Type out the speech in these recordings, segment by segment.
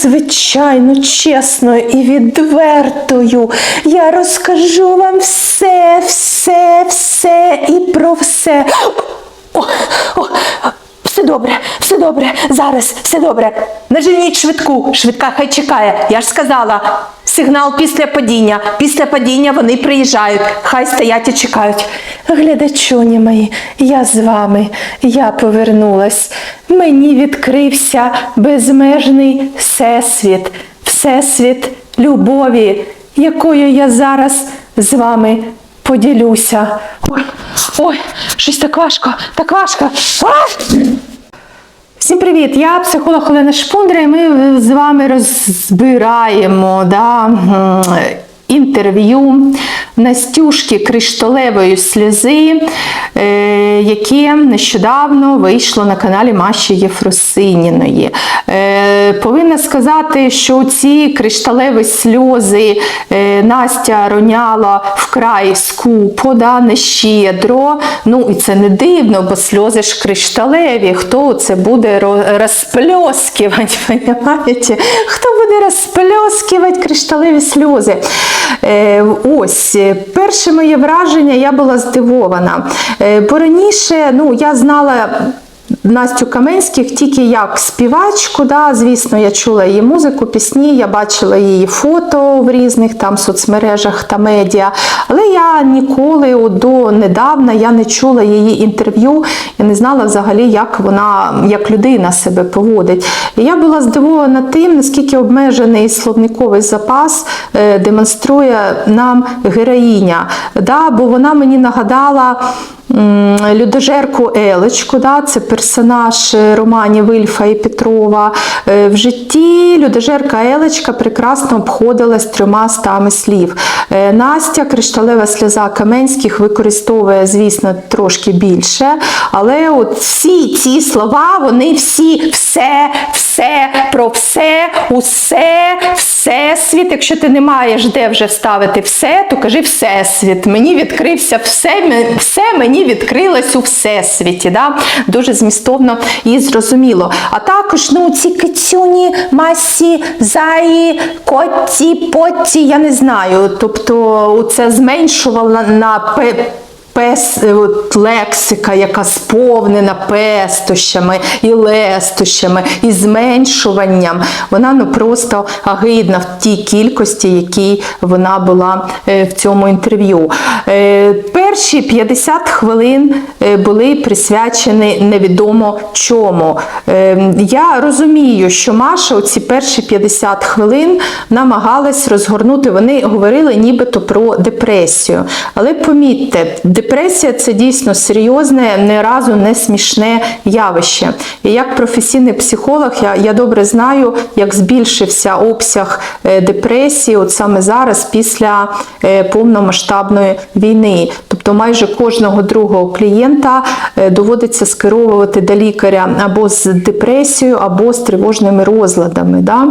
звичайно чесною і відвертою. Я розкажу вам все, все, все і про все. О, о, все добре, все добре, зараз, все добре. Не женіть швидку, швидка хай чекає. Я ж сказала, сигнал після падіння. Після падіння вони приїжджають, хай стоять і чекають. Глядачоні мої, я з вами, я повернулась. Мені відкрився безмежний всесвіт, всесвіт любові, якою я зараз з вами поділюся. Ой, ой, щось так важко, так важко. А! Всім привіт! Я психолог Олена Шпундра, і ми з вами розбираємо да, інтерв'ю Настюшки Кришталевої сльози, е, яке нещодавно вийшло на каналі Маші Єфросиніної. Е, повинна сказати, що ці кришталеві сльози е, Настя роняла вкрай скупо, да, нещедро. Ну і це не дивно, бо сльози ж кришталеві. Хто це буде розпльоскувати. Хто буде розпльоскувати кришталеві сльози? Е, ось, е, перше моє враження, я була здивована. Пораніше, раніше ну, я знала. Настю Каменських тільки як співачку, да, звісно, я чула її музику, пісні, я бачила її фото в різних там соцмережах та медіа. Але я ніколи до недавна я не чула її інтерв'ю, я не знала взагалі, як вона, як людина себе поводить. І я була здивована тим, наскільки обмежений словниковий запас е, демонструє нам героїня. Да, бо вона мені нагадала. Людожерку Елечку, да, це персонаж е, романів Ільфа і Петрова. Е, В житті Людожерка Елечка прекрасно обходилась трьома стами слів. Е, Настя, кришталева сльоза Каменських використовує, звісно, трошки більше, але от всі ці слова, вони всі все, все, про все, усе, всесвіт. Якщо ти не маєш де вже вставити все, то кажи всесвіт. Мені відкрився все, все мені відкрилось у всесвіті. Да? Дуже змістовно і зрозуміло. А також ну, ці кицюні, масі, заї, коті, поті, я не знаю. Тобто це зменшувало на Пес, е, от, лексика, яка сповнена пестощами і лестощами, і зменшуванням, вона ну просто агидна в тій кількості, якій вона була е, в цьому інтерв'ю. Е, Перші 50 хвилин були присвячені невідомо чому. Я розумію, що Маша у ці перші 50 хвилин намагалась розгорнути, вони говорили нібито про депресію. Але помітьте, депресія це дійсно серйозне, не разу не смішне явище. І як професійний психолог, я, я добре знаю, як збільшився обсяг е, депресії, от саме зараз, після е, повномасштабної війни. Тобто майже кожного другого клієнта е, доводиться скеровувати до лікаря або з депресією, або з тривожними розладами. Да?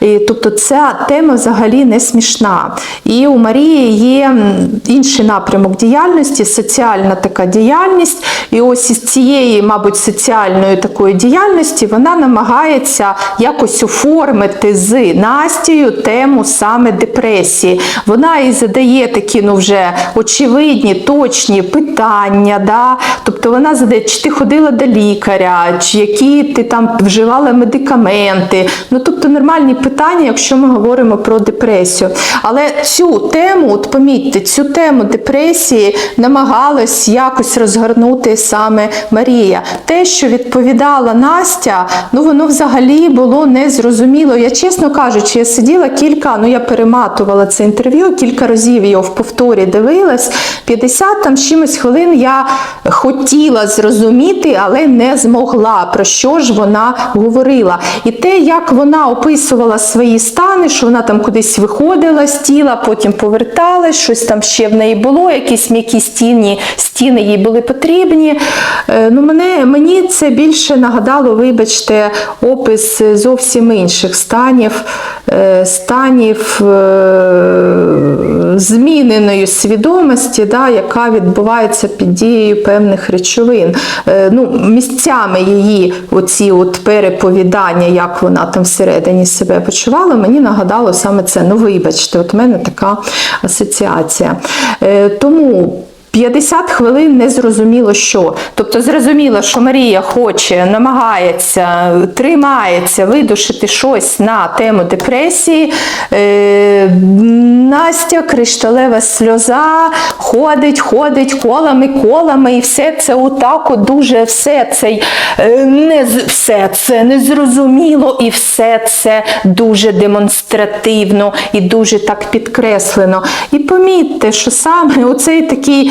І, тобто ця тема взагалі не смішна. І у Марії є інший напрямок діяльності, соціальна така діяльність. І ось із цієї, мабуть, соціальної такої діяльності вона намагається якось оформити з Настею тему саме депресії. Вона і задає такі ну вже очевидні, точні питання. Да? Тобто вона задає, чи ти ходила до лікаря, чи які ти там вживала медикаменти. Ну тобто нормальні питання, якщо ми говоримо про депресію. Але цю тему, от помітьте, цю тему депресії намагалась якось розгорнути саме Марія. Те, що відповідала Настя, ну воно взагалі було незрозуміло. Я чесно кажучи, я сиділа кілька, ну я перематувала це інтерв'ю, кілька разів його в повторі дивилась. 50 там чимось хвилин я хотіла зрозуміти, але не змогла, про що ж вона говорила. І те, як вона описувала свої стани, що вона там кудись виходила з тіла, потім поверталась, щось там ще в неї було, якісь м'які стіни стіні, стіни їй були потрібні. Е, Ну, мене, мені це більше нагадало, вибачте, опис зовсім інших станів, е, станів е, зміненої свідомості, да, яка відбувається під дією певних речовин. Ну, місцями її оці от переповідання, як вона там всередині себе почувала, мені нагадало саме це. Ну, вибачте, от в мене така асоціація. Тому 50 хвилин не зрозуміло що. Тобто зрозуміло, що Марія хоче, намагається, тримається видушити щось на тему депресії. Е, Настя, кришталева сльоза, ходить, ходить колами, колами, і все це отак от дуже все це е, не все це незрозуміло, і все це дуже демонстративно і дуже так підкреслено. І помітьте, що саме оцей такий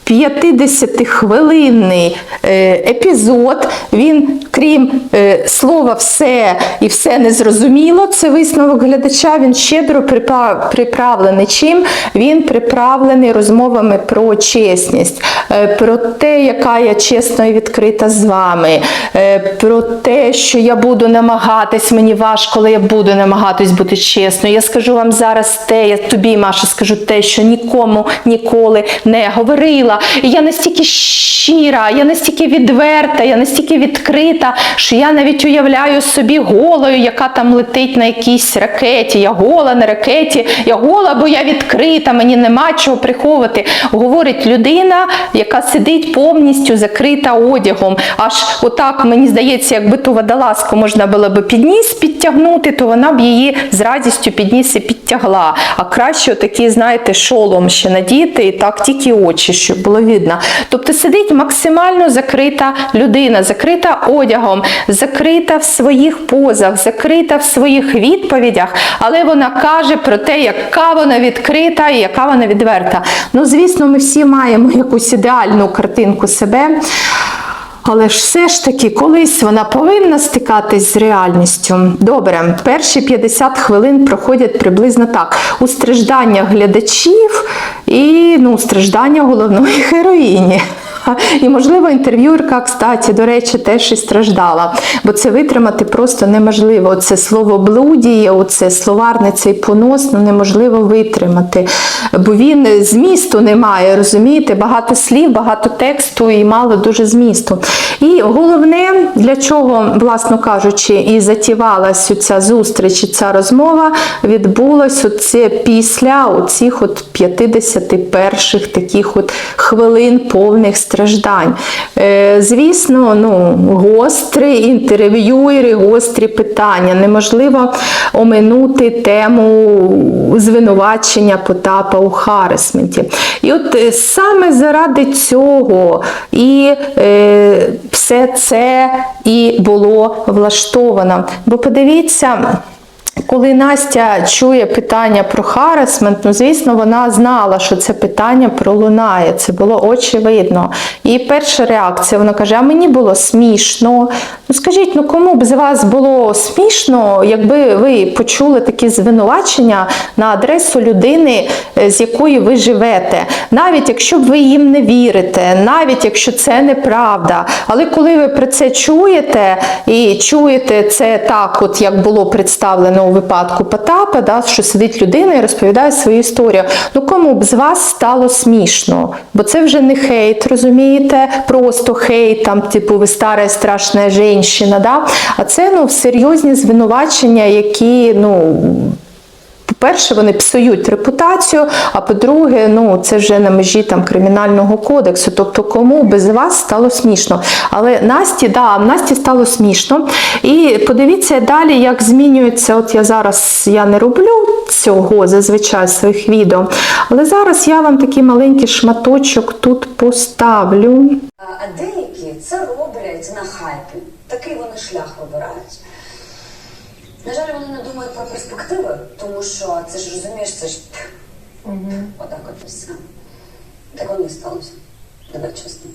50-хвилинний е, епізод, він, крім е, слова все і все незрозуміло, це висновок глядача, він щедро приправлений чим? Він приправлений розмовами про чесність, е, про те, яка я чесна і відкрита з вами, про те, що я буду намагатись, мені важко, але я буду намагатись бути чесною. Я скажу вам зараз те, я тобі, Маша, скажу те, що нікому ніколи не говорила. І я настільки щира, я настільки відверта, я настільки відкрита, що я навіть уявляю собі голою, яка там летить на якійсь ракеті. Я гола на ракеті, я гола, бо я відкрита, мені нема чого приховувати. Говорить людина, яка сидить повністю закрита одягом. Аж отак, мені здається, якби ту водолазку можна було би під ніс підтягнути, то вона б її з радістю під ніс і підтягла. А краще отакий, знаєте, шолом ще надіти, і так тільки очі, щоб було видно. Тобто сидить максимально закрита людина, закрита одягом, закрита в своїх позах, закрита в своїх відповідях, але вона каже про те, яка вона відкрита і яка вона відверта. Ну, звісно, ми всі маємо якусь ідеальну картинку себе. Але ж все ж таки, колись вона повинна стикатись з реальністю. Добре, перші 50 хвилин проходять приблизно так: у стражданнях глядачів і ну, страждання головної героїні. І, можливо, інтерв'юерка, кстати, до речі, теж і страждала, бо це витримати просто неможливо. Це слово блудіє, оце словарний цей понос, ну неможливо витримати. Бо він змісту не має, розумієте? Багато слів, багато тексту і мало дуже змісту. І головне, для чого, власно кажучи, і затівалась ця зустріч, і ця розмова, відбулось оце після оцих от 51 таких от хвилин повних страждань. Е, звісно, ну, гострі інтерв'юери, гострі питання. Неможливо оминути тему звинувачення Потапа у харасменті. І от е, саме заради цього і е, все це і було влаштовано. Бо подивіться. Коли Настя чує питання про харасмент, ну звісно, вона знала, що це питання пролунає. Це було очевидно. І перша реакція, вона каже: А мені було смішно. Ну скажіть, ну кому б з вас було смішно, якби ви почули такі звинувачення на адресу людини, е, з якою ви живете, навіть якщо б ви їм не вірите, навіть якщо це неправда. Але коли ви про це чуєте і чуєте це так, от як було представлено у випадку Потапа, да, що сидить людина і розповідає свою історію. Ну кому б з вас стало смішно? Бо це вже не хейт, розумієте? Просто хейт, там, типу, ви стара страшна жінка, да? а це ну, серйозні звинувачення, які, ну. По-перше, вони псують репутацію, а по-друге, ну це вже на межі там кримінального кодексу. Тобто, кому без вас стало смішно. Але Насті, да, Насті стало смішно. І подивіться далі, як змінюється. От я зараз я не роблю цього зазвичай своїх відео. Але зараз я вам такий маленький шматочок тут поставлю. А деякі це роблять на хайпі. Такий вони шлях вибирають. На жаль, вони не думають про перспективи, тому що це ж розумієш, це ж угу. отак от все. Так воно і сталося. Давай чесно.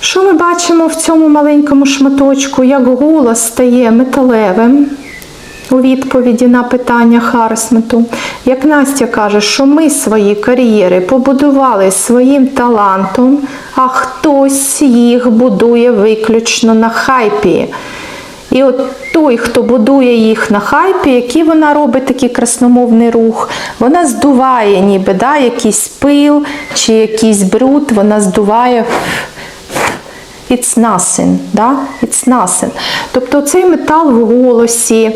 Що ми бачимо в цьому маленькому шматочку? Як голос стає металевим, у відповіді на питання Харсмету. Як Настя каже, що ми свої кар'єри побудували своїм талантом, а хтось їх будує виключно на хайпі. І от той, хто будує їх на хайпі, який вона робить такий красномовний рух, вона здуває ніби да, якийсь пил чи якийсь бруд, вона здуває. It's nothing, да? It's nothing. Тобто цей метал в голосі,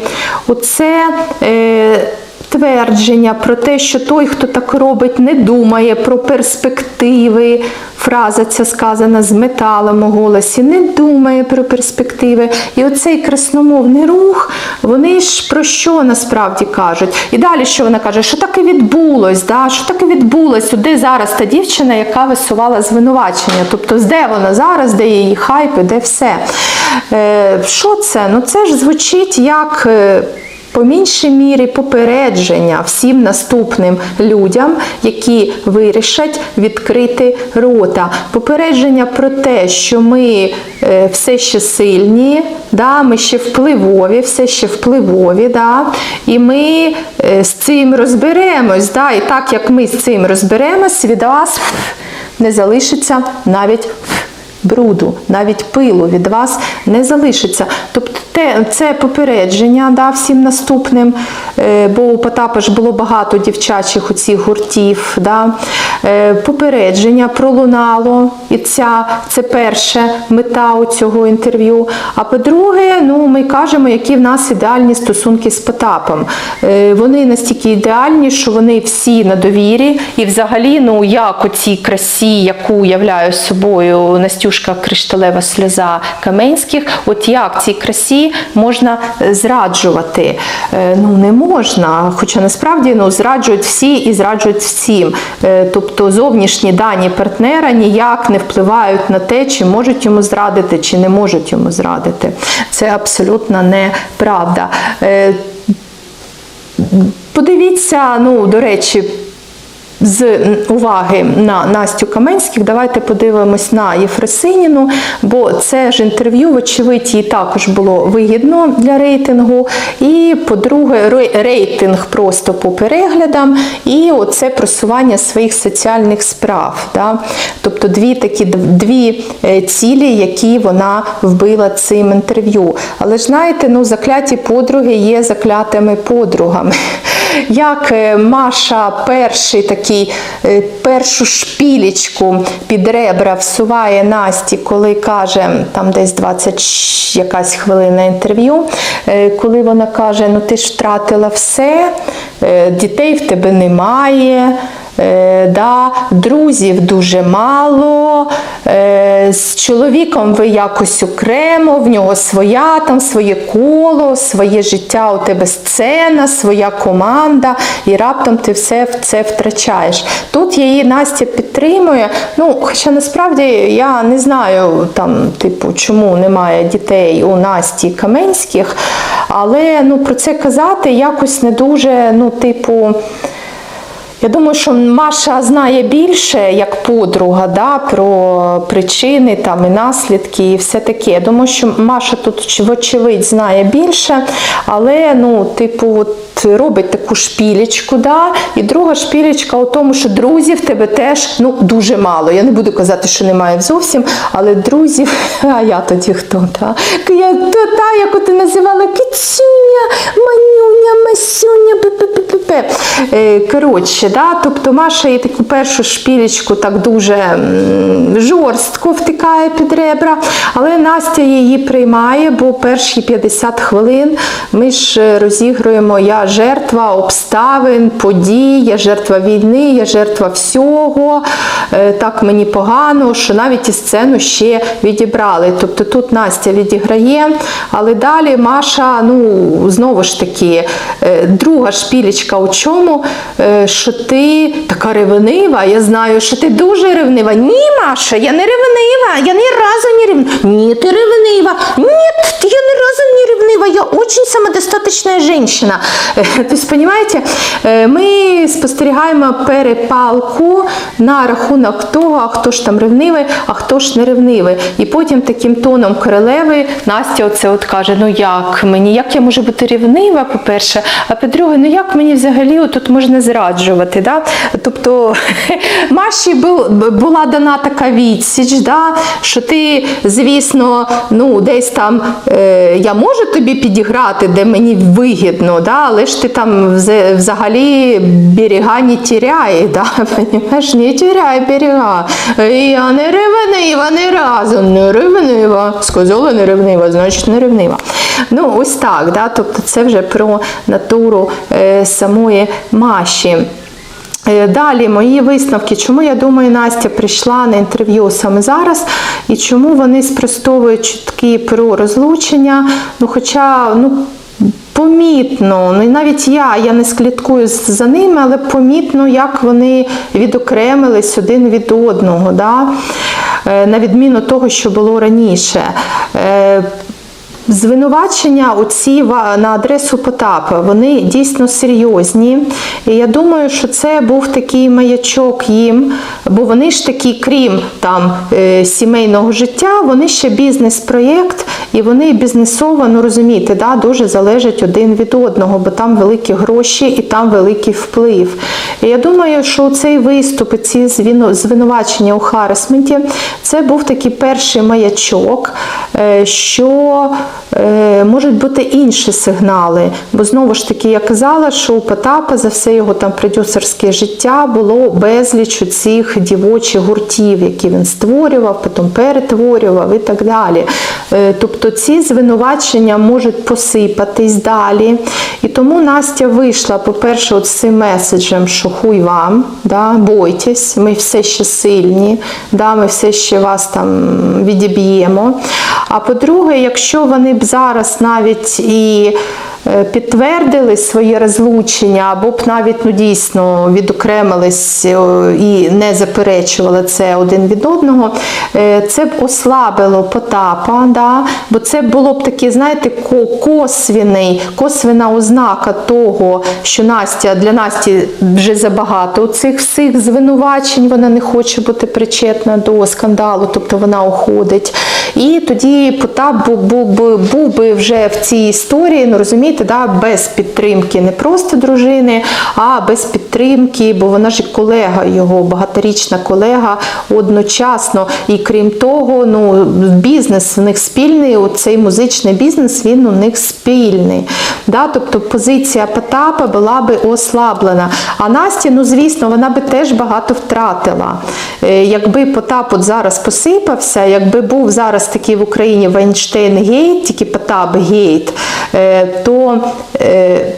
оце е, твердження про те, що той, хто так робить, не думає про перспективи. Фраза ця сказана з металом у голосі, не думає про перспективи. І оцей красномовний рух, вони ж про що насправді кажуть? І далі що вона каже, що так і відбулось, да? що так і відбулось, де зараз та дівчина, яка висувала звинувачення. Тобто, де вона зараз, де її хайп, де все. Е, що це? Ну це ж звучить як. По меншій мірі попередження всім наступним людям, які вирішать відкрити рота. Попередження про те, що ми е, все ще сильні, да, ми ще впливові, все ще впливові, да, і ми е, з цим розберемось. Да, і так як ми з цим розберемось, від вас не залишиться навіть бруду, навіть пилу від вас не залишиться. Тобто це попередження да, всім наступним, е, бо у Потапа ж було багато дівчачих оцих гуртів. Да. Е, Попередження пролунало, і ця, це перша мета у цього інтерв'ю. А по-друге, ну, ми кажемо, які в нас ідеальні стосунки з Потапом. Е, Вони настільки ідеальні, що вони всі на довірі, і взагалі, ну як оцій красі, яку являє собою Настюшка Кришталева сльоза Каменських, от як цій красі можна е, зраджувати? Е, Ну не можна. Хоча насправді ну, зраджують всі і зраджують всім. Е, Тобто зовнішні дані партнера ніяк не впливають на те, чи можуть йому зрадити, чи не можуть йому зрадити. Це абсолютно неправда. Подивіться, ну, до речі, з уваги на Настю Каменських, давайте подивимось на Єфросиніну, бо це ж інтерв'ю, вочевидь, їй також було вигідно для рейтингу. І, по-друге, рейтинг просто по переглядам, і оце просування своїх соціальних справ. Да? Тобто дві такі дві е, цілі, які вона вбила цим інтерв'ю. Але ж знаєте, ну, закляті подруги є заклятими подругами. Як е, Маша перший такий, е, першу шпілечку під ребра всуває Насті, коли каже, там десь 20 якась хвилина інтерв'ю, е, коли вона каже, ну ти ж втратила все, дітей в тебе немає. Е, да, друзів дуже мало, е, з чоловіком ви якось окремо, в нього своя там, своє коло, своє життя, у тебе сцена, своя команда, і раптом ти все це втрачаєш. Тут її Настя підтримує. Ну, хоча насправді я не знаю, там, типу, чому немає дітей у Насті Каменських, але ну, про це казати якось не дуже, ну, типу. Я думаю, що Маша знає більше як подруга да, про причини там, і наслідки і все таке. Я думаю, що Маша тут вочевидь знає більше, але ну, типу, от робить таку шпілечку. Да? І друга шпілечка у тому, що друзів тебе теж ну, дуже мало. Я не буду казати, що немає зовсім, але друзів, а я тоді хто? Та? Я та, яку ти називала Кицюня, Манюня, Масюня, пе-пе-пе-пе. Е, Коротше, да? тобто Маша їй таку першу шпілечку так дуже жорстко втикає під ребра, але Настя її приймає, бо перші 50 хвилин ми ж е, розігруємо я жертва обставин, подій, я жертва війни, я жертва всього. Е, Так мені погано, що навіть і сцену ще відібрали. Тобто тут Настя відіграє, але далі Маша, ну знову ж таки, е, друга шпілечка у чому, Е, що ти така ревнива. Я знаю, що ти дуже ревнива. Ні, Маша, я не ревнива, я ні разу не ревнива. Ні, ти ревнива. Ні, я ни разу не ревнива, я очень самодостаточная женщина. Е, Тобто, понимаете, е, ми спостерігаємо перепалку на рахунок того, хто ж там ревнивий, а хто ж не ревнивий. І потім таким тоном королеви Настя оце от каже: ну як мені, як я можу бути ревнива по-перше. А по-друге, ну як мені взагалі тут можна зраджувати? Да? Тобто Маші бу- була дана така відсіч, да? що ти, звісно, ну, десь там е, я можу тобі підіграти, де мені вигідно, да? але ж ти там взагалі берега не тіряє, да? Понимаєш, не тіряє берега. Я не ревнива ні разу, не ревнива. Сказала не ревнива, значить не ревнива. Ну, ось так, да? тобто це вже про натуру е, самої Маші. Е, Далі мої висновки, чому я думаю, Настя прийшла на інтерв'ю саме зараз, і чому вони спростовують чутки про розлучення. Ну, хоча, ну. Помітно, ну і навіть я, я не слідкую за ними, але помітно, як вони відокремились один від одного, да? Е, на відміну того, що було раніше. Звинувачення оці на адресу Потапа, вони дійсно серйозні. І я думаю, що це був такий маячок їм, бо вони ж такі, крім там е, сімейного життя, вони ще бізнес-проєкт, і вони бізнесово, ну розумієте, да, дуже залежать один від одного, бо там великі гроші і там великий вплив. І я думаю, що цей виступ, ці звинувачення у харасменті, це був такий перший маячок, е, що можуть бути інші сигнали. Бо знову ж таки, я казала, що у Потапа за все його там продюсерське життя було безліч цих дівочих гуртів, які він створював, потім перетворював і так далі. Е, Тобто ці звинувачення можуть посипатись далі. І тому Настя вийшла, по-перше, з цим меседжем, що хуй вам, да, бойтесь, ми все ще сильні, да, ми все ще вас там відіб'ємо. А по-друге, якщо вони б зараз навіть і підтвердили своє розлучення, або б навіть ну, дійсно відокремились і не заперечували це один від одного, е, це б ослабило Потапа, да? бо це було б таке, знаєте, косвіний, косвіна ознака того, що Настя для Насті вже забагато цих всіх звинувачень, вона не хоче бути причетна до скандалу, тобто вона уходить. І тоді Потап був би вже в цій історії, ну розумієте, да, без підтримки не просто дружини, а без підтримки, бо вона ж колега його, багаторічна колега одночасно. І крім того, ну, бізнес в них спільний, цей музичний бізнес він у них спільний. Да? Тобто позиція Потапа була би ослаблена. А Насті, ну звісно, вона би теж багато втратила. Е, Якби Потап от зараз посипався, якби був зараз такий в Україні Вайнштейн гейт, тільки Потап гейт, е, е,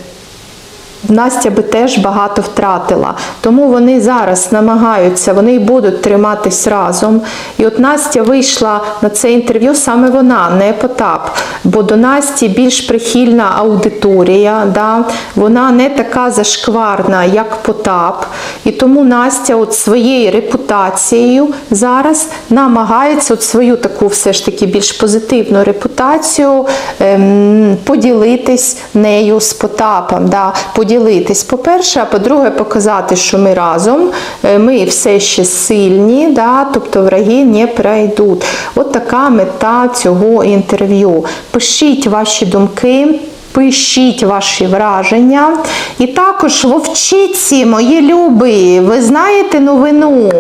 Настя би теж багато втратила. Тому вони зараз намагаються, вони й будуть триматись разом. І от Настя вийшла на це інтерв'ю, саме вона, не Потап. Бо до Насті більш прихильна аудиторія, да? вона не така зашкварна, як Потап. І тому Настя от своєю репутацією зараз намагається от свою таку все ж таки більш позитивну репутацію ем, поділитись нею з Потапом. Да? Поділитись, по-перше, а по-друге, показати, що ми разом, е, ми все ще сильні, да? тобто враги не пройдуть. От така мета цього інтерв'ю. Пишіть ваші думки. Пишіть ваші враження. І також вовчиці, мої любі, ви знаєте новину?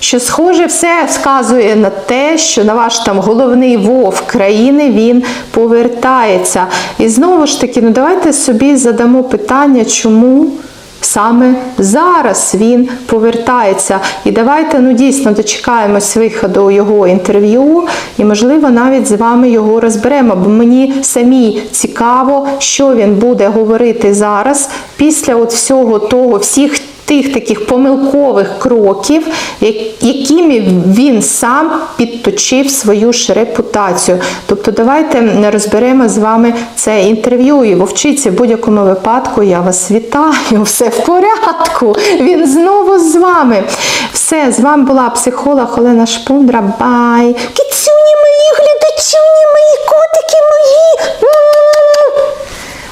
Що схоже, все сказує на те, що на ваш там головний вовк країни він повертається. І знову ж таки, ну давайте собі задамо питання, чому саме зараз він повертається. І давайте ну дійсно дочекаємось виходу його інтерв'ю, і можливо навіть з вами його розберемо. Бо мені самі цікаво, що він буде говорити зараз після от всього того, всіх тих таких помилкових кроків, якими він сам підточив свою ж репутацію. Тобто, давайте розберемо з вами це інтерв'ю. І вовчиці в будь-якому випадку я вас вітаю. Все в порядку. Він знову з вами. Все, з вами була психолог Олена Шпундра. Бай! Кицюні мої, глядачуні мої, котики мої!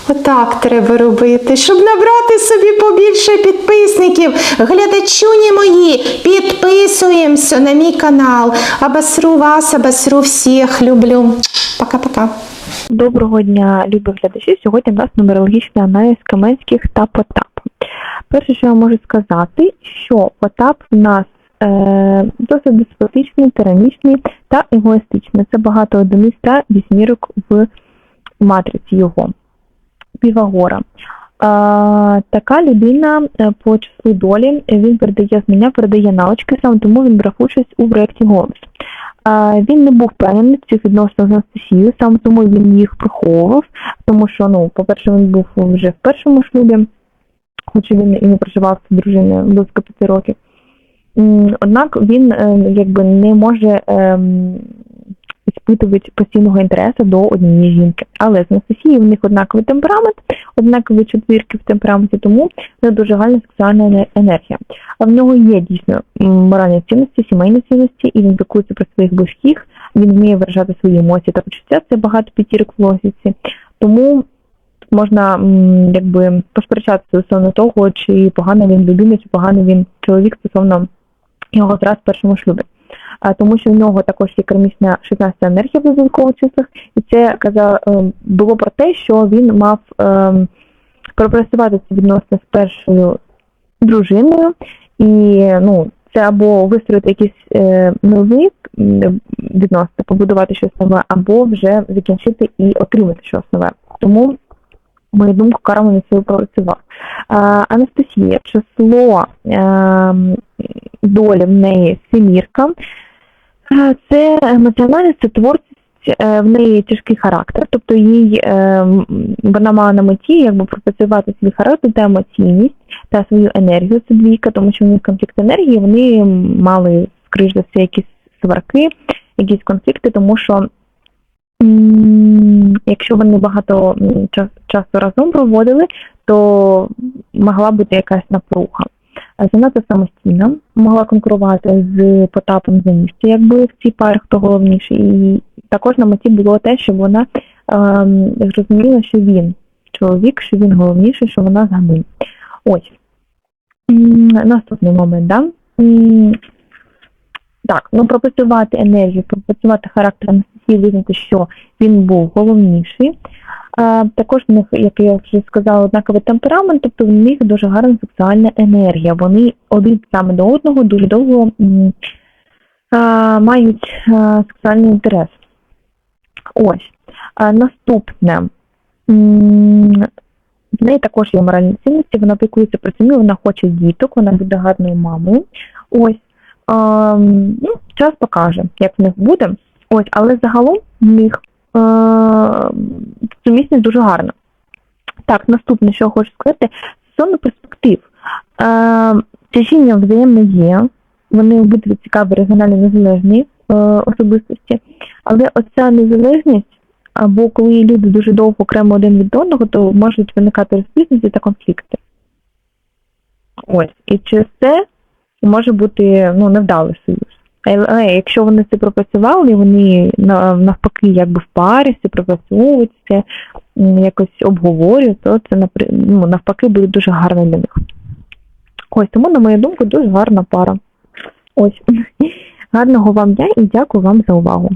Отак треба робити, щоб набрати собі побільше підписників. Глядачуні мої, підписуємося на мій канал. Обосру вас, обосру всіх. Люблю. Пока-пока. Доброго дня, любі глядачі. Сьогодні у нас нумерологічний аналіз Каменських та Потап. Перше, що я можу сказати, що Потап в нас е, досить деспотичний, тиранічний та егоїстичний. Це багато одиниць та вісьмірок в матриці його. Півагора. А, така людина е, по числу долі е, він передає знання, передає навички, саме тому він брав участь у проєкті голос. А, він не був впевнений в цих відносинах з Анастасією, саме тому він їх приховував, тому що, ну, по-перше, він був вже в першому шлюбі, хоч він і не проживав з дружиною близько п'яти років. Однак він е, якби не може іспитувати постійного інтересу до однієї жінки. Але з Анастасією в них однаковий темперамент, однакові четвірки в темпераменті, тому це дуже гарна сексуальна енергія. А в нього є дійсно моральні цінності, сімейні цінності, і він піклується про своїх близьких, він вміє виражати свої емоції та почуття. Це багато п'ятірок в логіці. Тому можна якби посперечатися стосовно того, чи поганий він людина, чи поганий він чоловік стосовно його зраз в першому шлюбі. А, тому що в нього також є кармічна 16 енергія в додаткових числах, і це казав, е, було про те, що він мав е, пропрацювати ці відносини з першою дружиною, і ну, це або вистроїти якісь е, нові відносини, побудувати щось нове, або вже закінчити і отримати щось нове. Тому, мою думку, карма на це пропрацював. А, Анастасія, число е, долі в неї семірка. Це емоціональність, це творчість, е, в неї тяжкий характер, тобто їй е, вона мала на меті якби пропрацювати свій характер та емоційність та свою енергію. Це двійка, тому що в них конфлікт енергії, вони мали, скоріш за все, якісь сварки, якісь конфлікти, тому що якщо вони багато часу разом проводили, то могла бути якась напруга. Е, Занадто самостійна, могла конкурувати з Потапом за місце, якби в цій парі хто головніший. І також на меті було те, щоб вона ем, зрозуміла, що він чоловік, що він головніший, що вона за ним. Ось. Наступний момент, да? Так, ну пропрацювати енергію, пропрацювати характер Анастасії, визнати, що він був головніший. А, також в них, як я вже сказала, однаковий темперамент, тобто в них дуже гарна сексуальна енергія. Вони один саме до одного дуже довго а, мають а, сексуальний інтерес. Ось. А, наступне. В неї також є моральні цінності, вона піклується про сім'ю, вона хоче діток, вона буде гарною мамою. Ось. А, ну, час покаже, як в них буде. Ось, але загалом в них е, сумісність дуже гарна. Так, наступне, що я хочу сказати, стосовно перспектив. Е, тяжіння взаємне є, вони обидві цікаві регіонально незалежні е, особистості, але оця незалежність, або коли люди дуже довго окремо один від одного, то можуть виникати розбіжності та конфлікти. Ось. І через це може бути ну, невдалий союз. Але якщо вони це пропрацювали, вони навпаки якби в парі все пропрацьовують, це якось обговорюють, то це ну, навпаки буде дуже гарно для них. Ось тому, на мою думку, дуже гарна пара. Ось. Гарного вам дня і дякую вам за увагу.